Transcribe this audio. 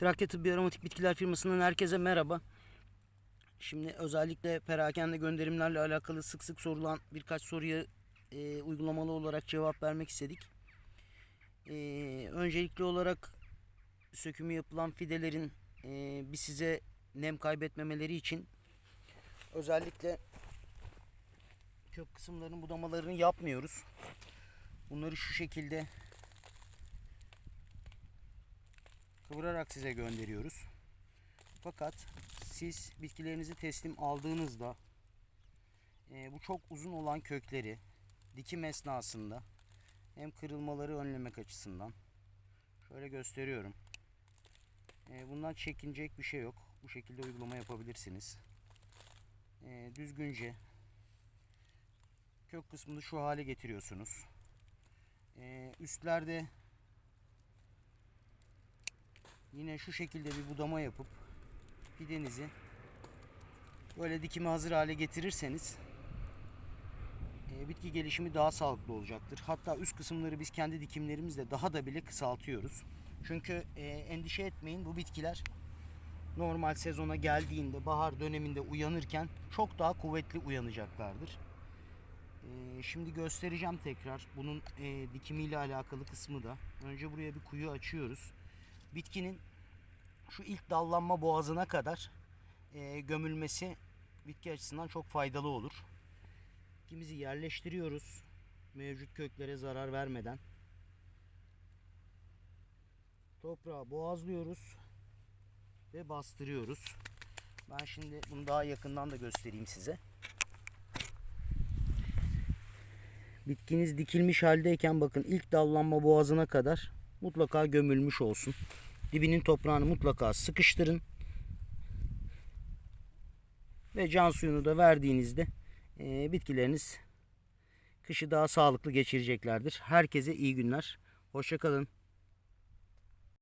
Trakya Tıbbi Aromatik Bitkiler firmasından herkese merhaba. Şimdi özellikle perakende gönderimlerle alakalı sık sık sorulan birkaç soruya e, uygulamalı olarak cevap vermek istedik. E, öncelikli olarak sökümü yapılan fidelerin e, bir size nem kaybetmemeleri için özellikle kök kısımlarının budamalarını yapmıyoruz. Bunları şu şekilde kıvırarak size gönderiyoruz. Fakat siz bitkilerinizi teslim aldığınızda e, bu çok uzun olan kökleri dikim esnasında hem kırılmaları önlemek açısından şöyle gösteriyorum. E, bundan çekinecek bir şey yok. Bu şekilde uygulama yapabilirsiniz. E, düzgünce kök kısmını şu hale getiriyorsunuz. E, üstlerde Yine şu şekilde bir budama yapıp fidenizi böyle dikime hazır hale getirirseniz e, bitki gelişimi daha sağlıklı olacaktır. Hatta üst kısımları biz kendi dikimlerimizle daha da bile kısaltıyoruz. Çünkü e, endişe etmeyin bu bitkiler normal sezona geldiğinde bahar döneminde uyanırken çok daha kuvvetli uyanacaklardır. E, şimdi göstereceğim tekrar bunun e, dikimiyle alakalı kısmı da. Önce buraya bir kuyu açıyoruz bitkinin şu ilk dallanma boğazına kadar e, gömülmesi bitki açısından çok faydalı olur. Bitkimizi yerleştiriyoruz. Mevcut köklere zarar vermeden. Toprağı boğazlıyoruz ve bastırıyoruz. Ben şimdi bunu daha yakından da göstereyim size. Bitkiniz dikilmiş haldeyken bakın ilk dallanma boğazına kadar mutlaka gömülmüş olsun. Dibinin toprağını mutlaka sıkıştırın. Ve can suyunu da verdiğinizde e, bitkileriniz kışı daha sağlıklı geçireceklerdir. Herkese iyi günler. Hoşçakalın.